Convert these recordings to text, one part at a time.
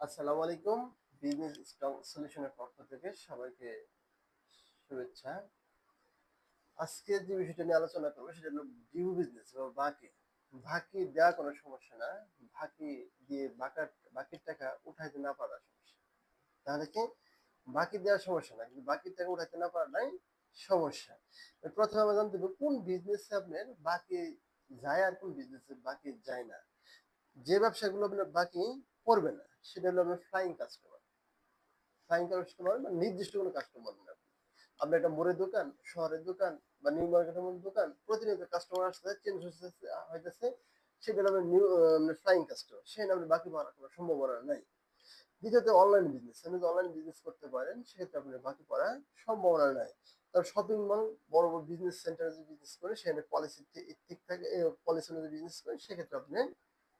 আসসালামু আলাইকুম, business strong সলিউশনের পক্ষ থেকে সবাইকে শুভেচ্ছা। আজকে যে বিষয়টা নিয়ে আলোচনা করব সেটা হলো ডিউ বিজনেস বা বাকি। বাকি দেওয়া কোনো সমস্যা না, বাকি দিয়ে বাকার, বাকির টাকা উঠাইতে না পারা সমস্যা। তাহলে কি? বাকি দেওয়ার সমস্যা না, কিন্তু বাকির টাকা উঠাইতে না পারাটাই সমস্যা। প্রথমে আমরা জানতে হবে কোন বিজনেসে আপনার বাকি যায় আর কোন বিজনেসে বাকি যায় না। যে ব্যবসাগুলো আপনার বাকি পড়বে না, সেটা হলো আপনার ফ্লাইং কাস্টমার ফ্লাইং কাস্টমার মানে নির্দিষ্ট কোনো কাস্টমার না। আপনার একটা মোড়ের দোকান, শহরের দোকান বা নিউ মার্কেটের মধ্যে দোকান, প্রতিনিয়ত কাস্টমার আসতে চেঞ্জ হইতেছে সেটা হলো নিউ ফ্লাইং কাস্টমার সেই নামে বাকি পাওয়ার কোনো সম্ভাবনা নাই। দ্বিতীয়ত অনলাইন বিজনেস আপনি যদি অনলাইন বিজনেস করতে পারেন, সেক্ষেত্রে আপনার বাকি পড়ার সম্ভাবনা নাই। তার শপিং মল বড় বড় বিজনেস সেন্টারে যদি বিজনেস করে, সেখানে পলিসি ঠিক থাকে পলিসি অনুযায়ী বিজনেস করে, সেক্ষেত্রে আপনি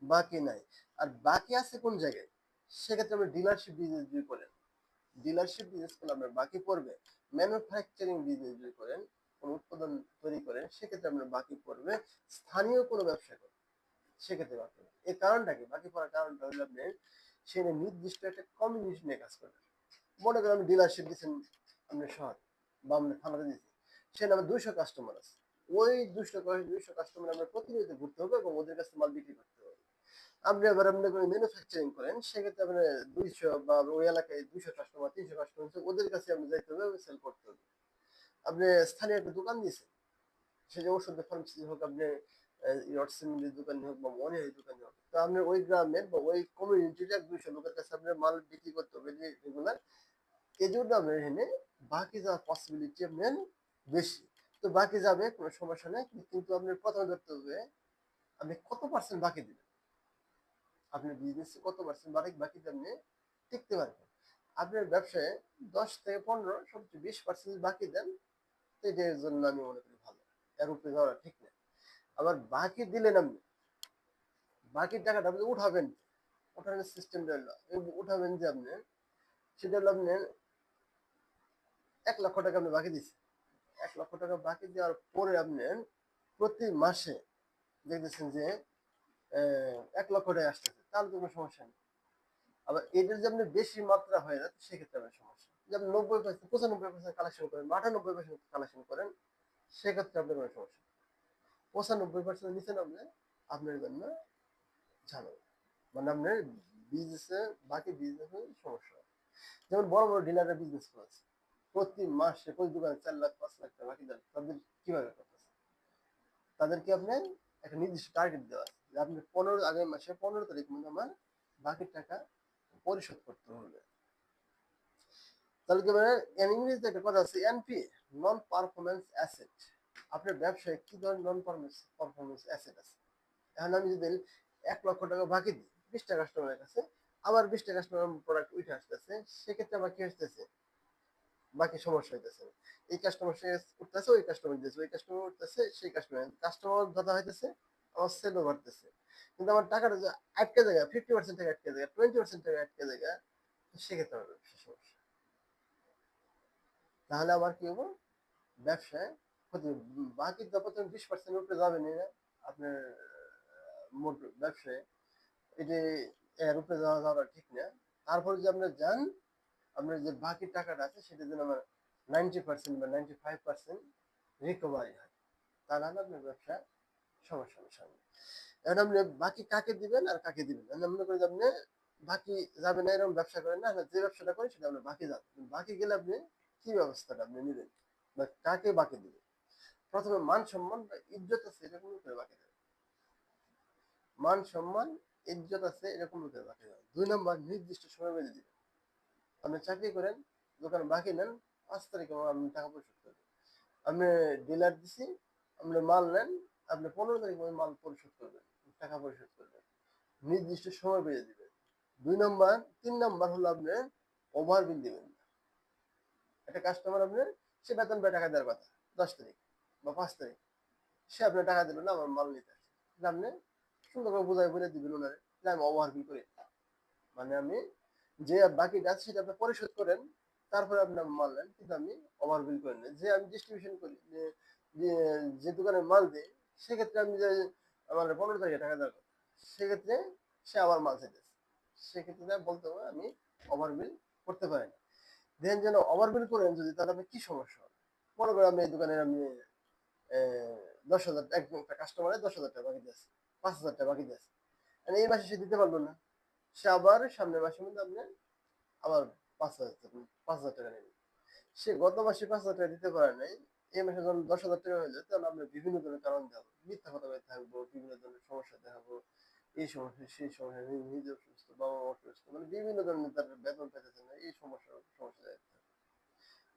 বাকি নাই। আর বাকি আছে কোন জায়গায়? সেক্ষেত্রে আপনি ডিলারশিপ বিজনেস যদি করেন ডিলারশিপ বিজনেস করলে আপনার বাকি পড়বে। ম্যানুফ্যাকচারিং বিজনেস যদি করেন, কোনো উৎপাদন তৈরি করেন, সেক্ষেত্রে আপনার বাকি পড়বে। স্থানীয় কোনো ব্যবসা করেন, সেক্ষেত্রে বাকি এই কারণটা কি? বাকি পড়ার কারণটা হলো আপনি সেখানে নির্দিষ্ট একটা কমিউনিটি নিয়ে কাজ করবেন। মনে করেন আপনি ডিলারশিপ দিচ্ছেন আপনার শহর, বা আপনার থানাতে দিচ্ছেন সেখানে আমার দুইশো কাস্টমার আছে। ওই দুশো দুইশো কাস্টমার আমরা প্রতিনিয়ত ঘুরতে হবে এবং ওদের কাছে মাল বিক্রি করতে হবে। আপনি আবার আপনি কোনো ম্যানুফ্যাকচারিং করেন, সেক্ষেত্রে আপনার দুইশো বা ওই এলাকায় দুইশো কাস্টমার তিনশো কাস্টমার ওদের কাছে আপনি যাইতে হবে সেল করতে হবে। আপনি স্থানীয় একটা দোকান দিয়েছেন, সে যে ওষুধের ফার্মেসি হোক, আপনি রডসিমিলির দোকান হোক বা মনে হয় দোকান হোক, তো আপনি ওই গ্রামের বা ওই কমিউনিটির এক দুইশো লোকের কাছে আপনার মাল বিক্রি করতে হবে রেগুলার এই জন্য আপনার এখানে বাকি যাওয়ার পসিবিলিটি আপনার বেশি। তো বাকি যাবে, কোনো সমস্যা নেই, কিন্তু আপনার প্রথমে ধরতে হবে, আপনি কত পার্সেন্ট বাকি দিবেন? আপনার বিজনেসে কত পার্সেন্ট বাকি বাকি আপনি টিকতে পারবেন। আপনার ব্যবসায় দশ থেকে পনেরো সবচেয়ে বিশ পার্সেন্ট বাকি দেন এটার জন্য আমি মনে করি ভালো। এর উপরে যাওয়া ঠিক না। আবার বাকি দিলেন আপনি বাকির টাকাটা আপনি উঠাবেন। উঠানোর সিস্টেমটা হলো উঠাবেন যে আপনি, সেটা হলো আপনি এক লক্ষ টাকা আপনি বাকি দিচ্ছেন এক লক্ষ টাকা বাকি দেওয়ার পরে আপনি প্রতি মাসে দেখতেছেন যে এক লক্ষ টাকা আসতেছে। তাহলে কোনো সমস্যা নেই। আবার এটার যে আপনি বেশি মাত্রা হয়ে যায় সেক্ষেত্রে আপনার সমস্যা। যেমন নব্বই পার্সেন্ট পঁচানব্বই পার্সেন্ট কালেকশন করেন বা আটানব্বই পার্সেন্ট কালেকশন করেন, সেক্ষেত্রে আপনার কোনো সমস্যা পঁচানব্বই পার্সেন্ট নিচে নামলে আপনার জন্য ঝামেলা। মানে আপনার বিজনেসে বাকি বিজনেসে সমস্যা যেমন বড় বড় ডিলারের বিজনেস করেছে প্রতি মাসে প্রতি দোকানে চার লাখ, পাঁচ লাখ টাকা। বাকি তাদের কীভাবে করতেছে? তাদেরকে আপনার একটা নির্দিষ্ট টার্গেট দেওয়া আছে। আপনি পনেরো আগামী মাসে পনেরো তারিখ মধ্যে আমার বাকি টাকা পরিশোধ করতে হবে। তাহলে কি মানে ইংরেজিতে একটা কথা আছে এনপি নন পারফরমেন্স অ্যাসেট আপনার ব্যবসায় কি ধরনের নন পারফরমেন্স অ্যাসেট আছে? এখন আমি যদি এক লক্ষ টাকা বাকি দিই বিশটা কাস্টমারের কাছে, আবার বিশটা কাস্টমার প্রোডাক্ট উঠে আসতেছে, সেক্ষেত্রে আমার কি আসতেছে বাকি সমস্যা হইতেছে। এই কাস্টমার সে উঠতেছে, ওই কাস্টমার দিতেছে, ওই কাস্টমার উঠতেছে, সেই কাস্টমার কাস্টমার দাদা হইতেছে আমার সেলও বাড়তেছে। কিন্তু আমার টাকাটা আটকে ফিফটি পার্সেন্ট টাকা আটকে টোয়েন্টি পার্সেন্ট টাকা আটকে সেক্ষেত্রে আমার ব্যবসা সমস্যা। তাহলে আবার কি হব? ব্যবসায় ক্ষতি বাকি বিশ পার্সেন্ট উপরে যাবে না। আপনার মোট ব্যবসায় এটি এর উপরে যাওয়া যাওয়া ঠিক না। তারপরে যে আপনার যান, আপনার যে বাকি টাকাটা আছে, সেটা যেন আমার নাইনটি পার্সেন্ট বা নাইনটি ফাইভ পার্সেন্ট রিকভারি হয়, তাহলে আপনার ব্যবসা বাকি কাকে দিবেন আর কাকে দিবেন? মনে আপনি বাকি না, এরকম ব্যবসা করেন না যে ব্যবসাটা করেন সেটা বাকি যাবে বাকি গেলে আপনি কি ব্যবস্থাটা আপনি বা কাকে বাকি দিবেন? প্রথমে মান সম্মান বা ইজ্জত আছে এরকম করে বাকি দেবেন মান সম্মান, ইজ্জত আছে এরকম করে বাকি দেবেন দুই নম্বর, নির্দিষ্ট সময় বেঁধে দিবেন। আপনি চাকরি করেন, দোকানে বাকি নেন, পাঁচ তারিখে আপনি টাকা পরিশোধ করবেন। আপনি ডিলার দিছি, আপনি মাল নেন আপনি পনেরো তারিখ মাল পরিশোধ করবেন, টাকা পরিশোধ করবেন। নির্দিষ্ট সময় বেঁধে দিবেন। দুই নম্বর, তিন নম্বর হলো আপনি ওভার বিল দিবেন একটা কাস্টমার আপনি সে বেতন পেয়ে টাকা দেওয়ার কথা, দশ তারিখ বা পাঁচ তারিখ। সে আপনার টাকা দিল না, আমার মাল নিতে আসছে। আপনি সুন্দর করে বোঝাই বলে দিবেন ওনারে যে আমি ওভার বিল করি মানে আমি যে বাকিটা আছে সেটা আপনি পরিশোধ করেন, তারপরে আপনি মাল নেন, কিন্তু আমি ওভার বিল করে নেন যে আমি ডিস্ট্রিবিউশন করি, যে যে দোকানে মাল দিই সেক্ষেত্রে আমি যে আমার পনেরো তারিখে টাকা দরকার সেক্ষেত্রে সে আমার মাল চাইতেছে। সেক্ষেত্রে তারা বলতে হবে, আমি ওভারবিল করতে পারি না দেন যেন ওভারবিল করেন যদি, তাহলে আপনি কি সমস্যা হবে? মনে করেন আপনি এই দোকানে আমি দশ হাজার একটা কাস্টমারে দশ হাজার টাকা বাকি দিয়েছে, পাঁচ হাজার টাকা বাকি দিয়েছে। মানে এই মাসে সে দিতে পারল না। সে আবার সামনের মাসের মধ্যে আপনি আবার পাঁচ হাজার পাঁচ হাজার টাকা নেবেন সে গত মাসে পাঁচ হাজার টাকা দিতে পারে নাই এই মাসে যখন দশ হাজার টাকা হয়ে যায় তখন আমরা বিভিন্ন ধরনের কারণ দেখাবো। মিথ্যা কথা বলে থাকব, বিভিন্ন ধরনের সমস্যা দেখাবো, এই সমস্যা, সেই সমস্যা নিজে অসুস্থ বাবা অসুস্থ মানে বিভিন্ন ধরনের তার বেতন পেতেছে না, এই সমস্যা সমস্যা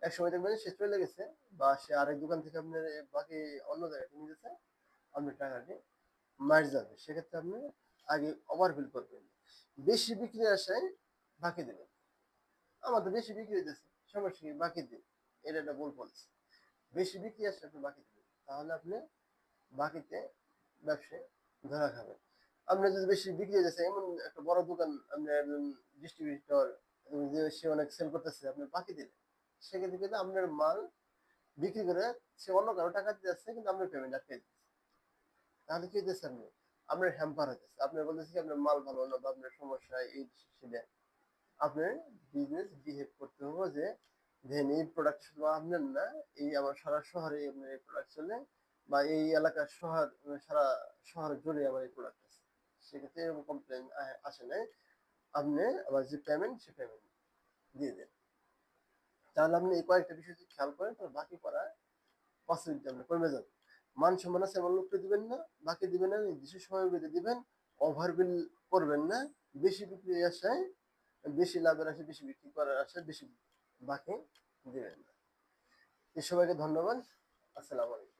এক সময় দেখবেন সে চলে গেছে, বা সে আরেক দোকান থেকে আপনার বাকি অন্য জায়গায় নিয়ে গেছে, আপনি টাকাটি মার যাবে, সেক্ষেত্রে আপনি আগে ওভারবিল করবেন। বেশি বিক্রি আসায় বাকি দেবেন। আমার তো বেশি বিক্রি হইতেছে, সমস্যা কি? বাকি দিন। এটা একটা ভুল পলিসি বেশি বিক্রি আসলে আপনি বাকি তাহলে আপনি বাকিতে ব্যবসায় ধরা খাবেন। আপনি যদি বেশি বিক্রি যাচ্ছে, এমন একটা বড় দোকান আপনি একজন ডিস্ট্রিবিউটর যে সে অনেক সেল করতেছে, আপনি বাকি দিলেন, সেক্ষেত্রে কিন্তু আপনার মাল বিক্রি করে সে অন্য কারও টাকা দিতে যাচ্ছে, কিন্তু আপনার পেমেন্ট আটকে দিচ্ছে। তাহলে কি হইতেছে আপনি? আপনার হ্যাম্পার হয়ে হইতেছে। আপনার বলতেছে আপনার মাল ভালো না বা আপনার সমস্যা, এই সেটা আপনার বিজনেস বিহেভ করতে হবে যে দেন এই প্রোডাক্ট শুধু আপনার না। এই আমার সারা শহরে আপনার এই প্রোডাক্ট চলে বা এই এলাকার শহর সারা শহর জুড়ে আমার এই প্রোডাক্ট আছে। সেক্ষেত্রে এরকম কমপ্লেন আসে নাই। আপনি আবার যে পেমেন্ট সে পেমেন্ট দিয়ে দেন। তাহলে আপনি এই কয়েকটা বিষয় যদি খেয়াল করেন, তাহলে বাকি করা পসিবিলিটি আপনার কমে যাবে। মান সম্মান আছে এমন লোককে দিবেন না। বাকি দিবেন না, নির্দিষ্ট সময় বেঁধে দিবেন। ওভারবিল করবেন না। বেশি বিক্রি আসায়, বেশি লাভের আসে বেশি বিক্রি করার আসে বেশি বাকি দিবেন না। ধন্যবাদ। আসসালামু আলাইকুম।